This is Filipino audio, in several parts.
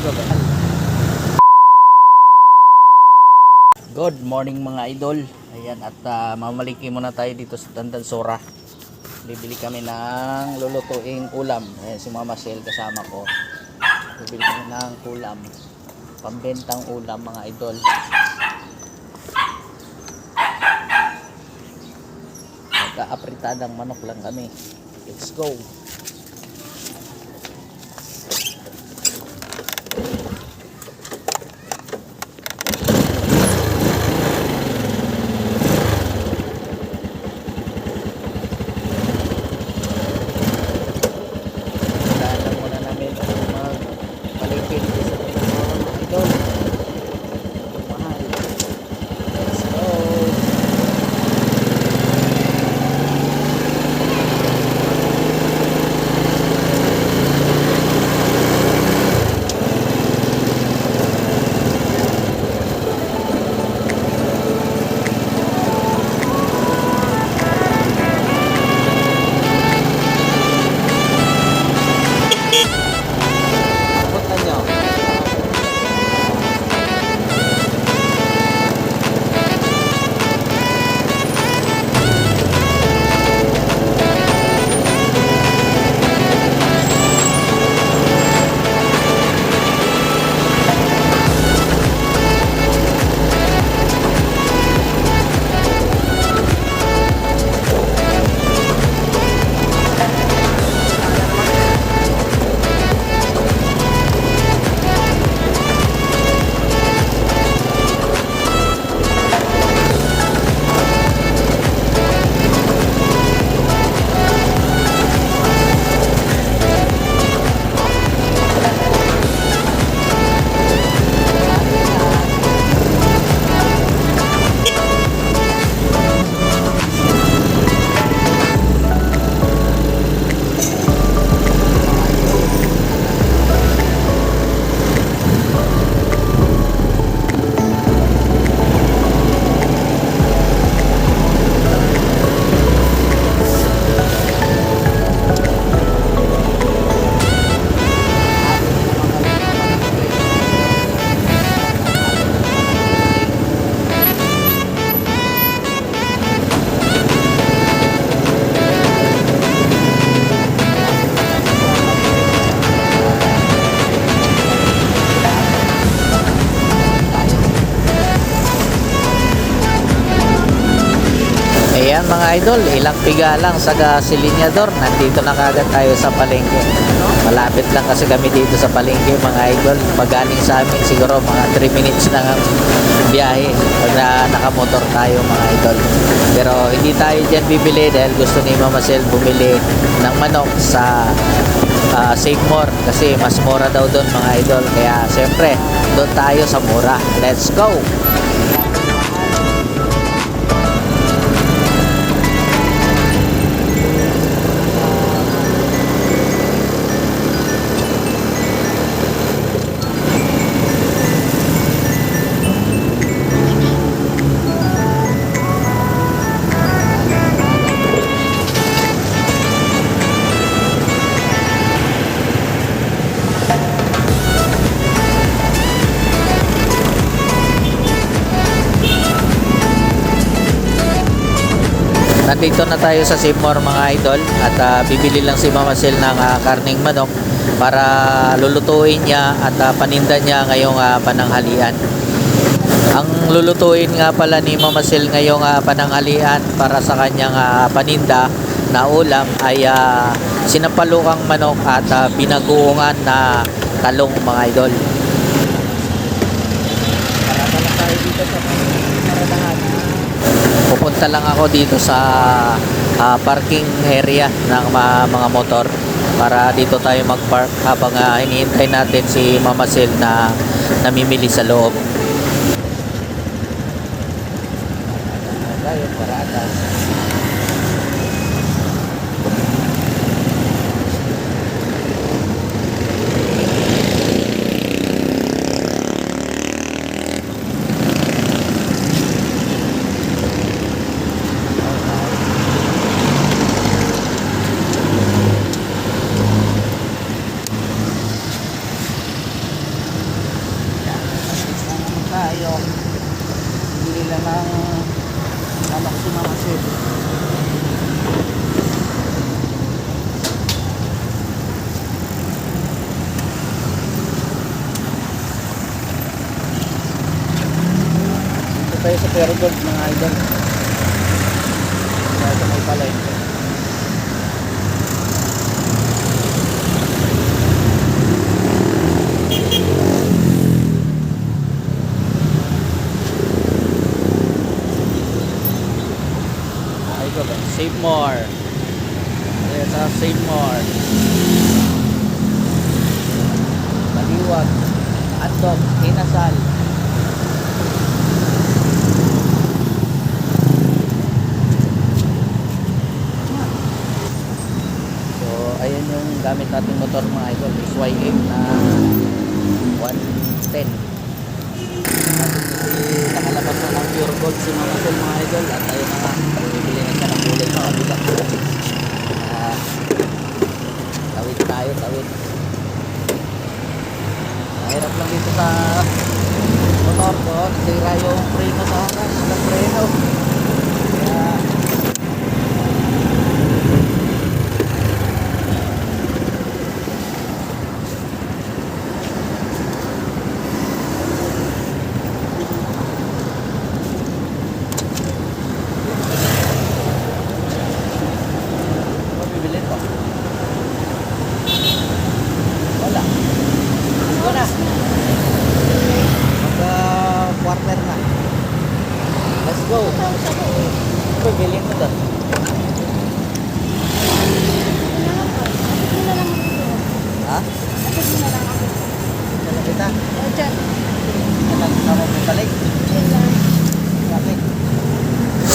Good morning mga idol. Ayan at ah, mamaliki muna tayo dito sa Tandansora. Bibili kami ng lulutuing ulam. Ayan si Mama Shell kasama ko. Bibili kami ng ulam. Pambentang ulam mga idol. Magka-apritadang manok lang kami. Let's go. Ayan mga idol, ilang piga lang sa gasilinyador. Nandito na kagad tayo sa palengke. Malapit lang kasi kami dito sa palengke mga idol. Pagaling sa amin siguro mga 3 minutes na ang biyahe pag na nakamotor tayo mga idol. Pero hindi tayo dyan bibili dahil gusto ni Mama Sel bumili ng manok sa uh, Save More kasi mas mura daw doon mga idol. Kaya siyempre, doon tayo sa mura. Let's go! Nandito na tayo sa Seymour mga idol at ah, bibili lang si Mama Sel ng ah, karning manok para lulutuin niya at ah, paninda niya ngayong ah, pananghalian. Ang lulutuin nga pala ni Mama Sel ngayong ah, pananghalian para sa kanyang ah, paninda na ulam ay ah, sinapalukang manok at ah, binagoongan na talong mga idol. Lang tayo dito sa. Pupunta lang ako dito sa ah, parking area ng ma- mga motor para dito tayo mag-park habang ah, hinihintay natin si Mama Sel na namimili sa loob. Tayo, parada. tayo sa Pero Gold mga idol. Sa may. Idol, eh. save more. Yes, ah, save more. Baliwag. Hotdog, inasal. So, ayan yung gamit nating motor mga idol. SYM na 110. Kasi nakalabas na ng pure gold si Mama Sol mga idol. At ayun na nga, bibili na siya ng gulay sa kabila. Ah, tawid tayo, tawid. Mahirap lang dito sa motor ko. Nasira yung preno sa akin. Walang preno. Kaya, Ano bibili ko? Wala. Ito na. Mag uh, quarter na. Let's go. Bibili ko doon. Ha? Dala kita. Dala kita mo balik. Bakit?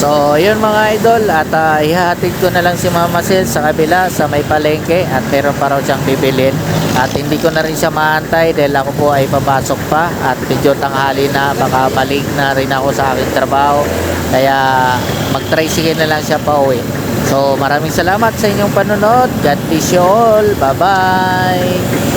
So, yun mga idol at ah, ihahatid ko na lang si Mama Sil sa kabila sa may palengke at meron pa raw siyang bibilin at hindi ko na rin siya maantay dahil ako po ay papasok pa at medyo tanghali na baka balik na rin ako sa aking trabaho kaya mag-tricycle na lang siya pa uwi. So, maraming salamat sa inyong panonood. God bless you all. Bye-bye.